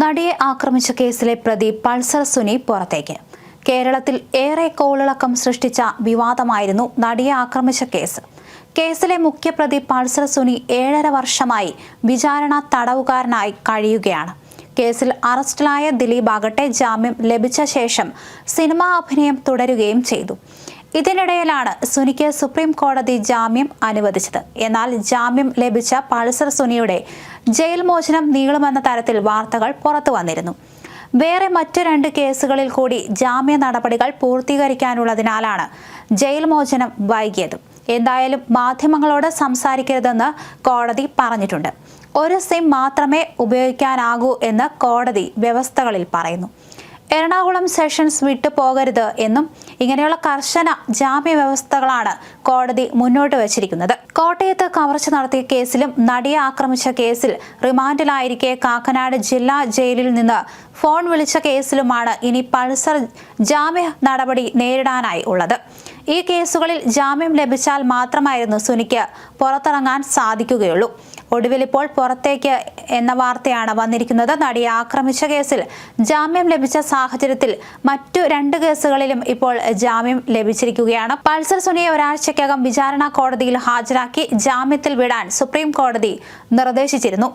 നടിയെ ആക്രമിച്ച കേസിലെ പ്രതി പൾസർ സുനി പുറത്തേക്ക്. കേരളത്തിൽ ഏറെ കോളിളക്കം സൃഷ്ടിച്ച വിവാദമായിരുന്നു നടിയെ ആക്രമിച്ച കേസ്. കേസിലെ മുഖ്യപ്രതി പൾസർ സുനി ഏഴര വർഷമായി വിചാരണ തടവുകാരനായി കഴിയുകയാണ്. കേസിൽ അറസ്റ്റിലായ ദിലീപ് ആകട്ടെ ജാമ്യം ലഭിച്ച ശേഷം സിനിമാ അഭിനയം തുടരുകയും ചെയ്തു. ഇതിനിടയിലാണ് സുനിക്ക് സുപ്രീം കോടതി ജാമ്യം അനുവദിച്ചത്. എന്നാൽ ജാമ്യം ലഭിച്ച പൾസർ സുനിയുടെ ജയിൽ മോചനം നീളുമെന്ന തരത്തിൽ വാർത്തകൾ പുറത്തു വന്നിരുന്നു. വേറെ മറ്റു രണ്ട് കേസുകളിൽ കൂടി ജാമ്യ നടപടികൾ പൂർത്തീകരിക്കാനുള്ളതിനാലാണ് ജയിൽ മോചനം വൈകിയത്. എന്തായാലും മാധ്യമങ്ങളോട് സംസാരിക്കരുതെന്ന് കോടതി പറഞ്ഞിട്ടുണ്ട്. ഒരു സിം മാത്രമേ ഉപയോഗിക്കാനാകൂ എന്ന് കോടതി വ്യവസ്ഥകളിൽ പറയുന്നു. എറണാകുളം സെഷൻസ് വിട്ടു പോകരുത് എന്നും ഇങ്ങനെയുള്ള കർശന ജാമ്യ വ്യവസ്ഥകളാണ് കോടതി മുന്നോട്ട് വച്ചിരിക്കുന്നത്. കോട്ടയത്ത് കവർച്ച നടത്തിയ കേസിലും നടിയെ ആക്രമിച്ച കേസിൽ റിമാൻഡിലായിരിക്കെ കാക്കനാട് ജില്ലാ ജയിലിൽ നിന്ന് ഫോൺ വിളിച്ച കേസിലുമാണ് ഇനി പൾസർ ജാമ്യ നടപടി നേരിടാനായി ഉള്ളത്. ഈ കേസുകളിൽ ജാമ്യം ലഭിച്ചാൽ മാത്രമായിരുന്നു സുനിക്ക് പുറത്തിറങ്ങാൻ സാധിക്കുകയുള്ളൂ. ഒടുവിൽ ഇപ്പോൾ പുറത്തേക്ക് എന്ന വാർത്തയാണ് വന്നിരിക്കുന്നത്. നടിയെ ആക്രമിച്ച കേസിൽ ജാമ്യം ലഭിച്ച സാഹചര്യത്തിൽ മറ്റു രണ്ട് കേസുകളിലും ഇപ്പോൾ ജാമ്യം ലഭിച്ചിരിക്കുകയാണ്. പൾസർ സുനിയെ ഒരാഴ്ചയ്ക്കകം വിചാരണ കോടതിയിൽ ഹാജരാക്കി ജാമ്യത്തിൽ വിടാൻ സുപ്രീം കോടതി നിർദ്ദേശിച്ചിരുന്നു.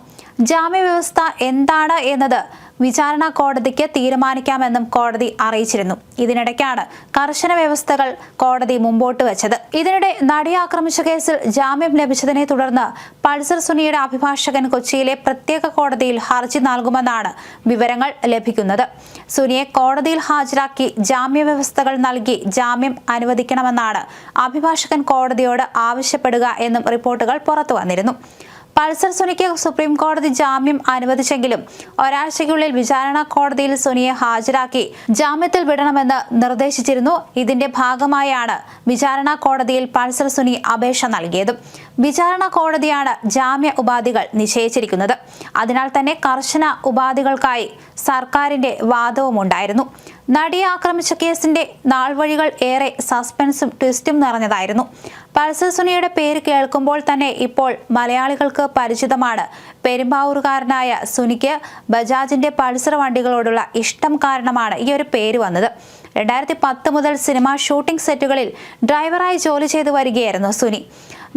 ജാമ്യ വ്യവസ്ഥ എന്താണ് എന്നത് വിചാരണ കോടതിക്ക് തീരുമാനിക്കാമെന്നും കോടതി അറിയിച്ചിരുന്നു. ഇതിനിടയ്ക്കാണ് കർശന വ്യവസ്ഥകൾ കോടതി മുമ്പോട്ട് വെച്ചത്. ഇതിനിടെ നടി ആക്രമിച്ച കേസിൽ ജാമ്യം ലഭിച്ചതിനെ തുടർന്ന് പൾസർ സുനിയുടെ അഭിഭാഷകൻ കൊച്ചിയിലെ പ്രത്യേക കോടതിയിൽ ഹർജി നൽകുമെന്നാണ് വിവരങ്ങൾ ലഭിക്കുന്നത്. സുനിയെ കോടതിയിൽ ഹാജരാക്കി ജാമ്യ വ്യവസ്ഥകൾ നൽകി ജാമ്യം അനുവദിക്കണമെന്നാണ് അഭിഭാഷകൻ കോടതിയോട് ആവശ്യപ്പെടുക എന്നും റിപ്പോർട്ടുകൾ പുറത്തു വന്നിരുന്നു. പൾസർ സുനിക്ക് സുപ്രീം കോടതി ജാമ്യം അനുവദിച്ചെങ്കിലും ഒരാഴ്ചയ്ക്കുള്ളിൽ വിചാരണ കോടതിയിൽ സുനിയെ ഹാജരാക്കി ജാമ്യത്തിൽ വിടണമെന്ന് നിർദ്ദേശിച്ചിരുന്നു. ഇതിന്റെ ഭാഗമായാണ് വിചാരണ കോടതിയിൽ പൾസർ സുനി അപേക്ഷ നൽകിയത്. വിചാരണ കോടതിയാണ് ജാമ്യ ഉപാധികൾ നിശ്ചയിച്ചിരിക്കുന്നത്. അതിനാൽ തന്നെ കർശന ഉപാധികൾക്കായി സർക്കാരിന്റെ വാദവും ഉണ്ടായിരുന്നു. നടിയെ ആക്രമിച്ച കേസിന്റെ നാൾവഴികൾ ഏറെ സസ്പെൻസും ട്വിസ്റ്റും നിറഞ്ഞതായിരുന്നു. പൾസർ സുനിയുടെ പേര് കേൾക്കുമ്പോൾ തന്നെ ഇപ്പോൾ മലയാളികൾക്ക് പരിചിതമാണ്. പെരുമ്പാവൂർകാരനായ സുനിക്ക് ബജാജിന്റെ പൾസർ വണ്ടികളോടുള്ള ഇഷ്ടം കാരണമാണ് ഈ ഒരു പേര് വന്നത്. രണ്ടായിരത്തി പത്ത് മുതൽ സിനിമാ ഷൂട്ടിംഗ് സെറ്റുകളിൽ ഡ്രൈവറായി ജോലി ചെയ്തു വരികയായിരുന്നു സുനി.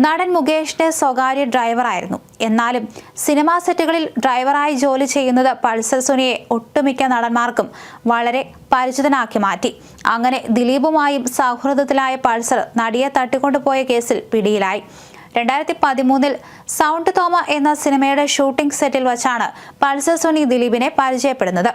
നടൻ മുകേഷിന്റെ സ്വകാര്യ ഡ്രൈവറായിരുന്നു. എന്നാലും സിനിമാ സെറ്റുകളിൽ ഡ്രൈവറായി ജോലി ചെയ്യുന്നത് പൾസർ സുനിയെ ഒട്ടുമിക്ക നടന്മാർക്കും വളരെ പരിചിതനാക്കി മാറ്റി. അങ്ങനെ ദിലീപുമായും സൗഹൃദത്തിലായ പൾസർ നടിയെ തട്ടിക്കൊണ്ടുപോയ കേസിൽ പിടിയിലായി. രണ്ടായിരത്തി പതിമൂന്നിൽ സൗണ്ട് തോമ എന്ന സിനിമയുടെ ഷൂട്ടിംഗ് സെറ്റിൽ വച്ചാണ് പൾസർ സുനി ദിലീപിനെ പരിചയപ്പെടുന്നത്.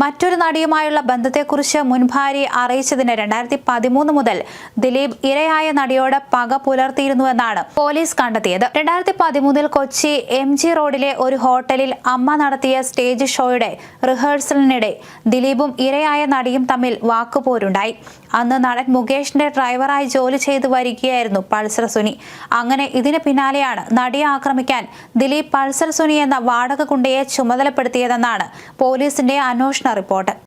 മറ്റൊരു നടിയുമായുള്ള ബന്ധത്തെക്കുറിച്ച് മുൻ ഭാര്യയെ അറിയിച്ചതിന് രണ്ടായിരത്തി പതിമൂന്ന് മുതൽ ദിലീപ് ഇരയായ നടിയോട് പക പുലർത്തിയിരുന്നുവെന്നാണ് പോലീസ് കണ്ടെത്തിയത്. രണ്ടായിരത്തി പതിമൂന്നിൽ കൊച്ചി എം ജി റോഡിലെ ഒരു ഹോട്ടലിൽ അമ്മ നടത്തിയ സ്റ്റേജ് ഷോയുടെ റിഹേഴ്സലിനിടെ ദിലീപും ഇരയായ നടിയും തമ്മിൽ വാക്കുപോരുണ്ടായി. അന്ന് നടൻ മുകേഷിന്റെ ഡ്രൈവറായി ജോലി ചെയ്തു വരികയായിരുന്നു പൾസർ സുനി. അങ്ങനെ ഇതിന് പിന്നാലെയാണ് നടിയെ ആക്രമിക്കാൻ ദിലീപ് പൾസർ സുനി എന്ന വാടക കുണ്ടയെ ചുമതലപ്പെടുത്തിയതെന്നാണ് പോലീസിന്റെ അന്വേഷണ റിപ്പോർട്ട്.